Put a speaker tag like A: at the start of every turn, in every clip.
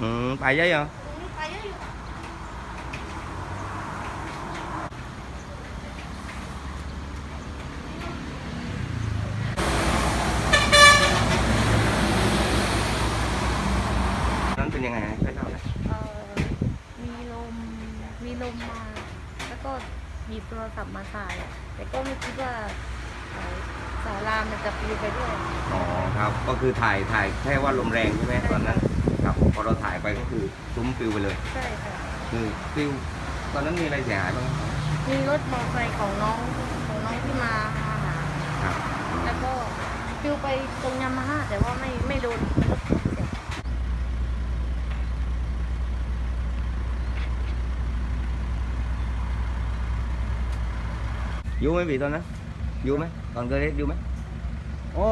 A: อืมไปเยอะยัง
B: ตรงนี้ไปเยอะอยู่ค่ะ
A: นั้นเป็นยังไงให้เล่าหน่อย
C: เอ่อมีลม มีลมมา แล้วก็หยิบโทรศัพท์มาถ่ายแต่ก็ไม่คิดว่าเอ่อสารามันจะปลิวไปด้วย
A: อ๋อครับ ก็คือถ่ายถ่ายแค่ว่าลมแรงใช่ไหมตอนนั้นครับพอ เราถ่ายไปก็คือซุ้มปิวไปเลย
C: ใช่ค่ะ
A: คือปิวตอนนั้นมีอะไรเสียหายบ้างครับ
C: มีรถมอเตอร์ไซค์ของน้องของน้องที่มาหา
A: ครับ
C: แล้วก็ปลิวไปตรงยามาฮ่าแต่ว่าไม่ไม่โดนรถเสีย
A: อยู่ไหมพี่ตอนนั้นอยู่ไหมตอนเกิดเหตุอยู่ไหม
D: อ๋อ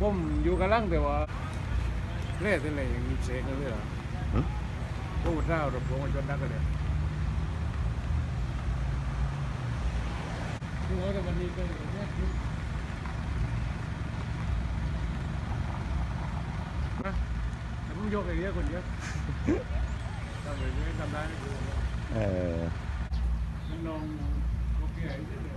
D: ผมอยู่กับลังแต่ว่า เล่นอะไรอย่างนี้เซ็งเลยเหรอ
A: หึ
D: พูดเล่าระบบมันจนนักเลยที่เราแต่วันนี้ก็อย่างเงี้ยนะแต่ผมโยกไอ้เนี้ยคนเดียวทำแบบนี้ทำได้ไม่ถูก
A: เออ
D: มันลองโอเคไอ้นี่เลย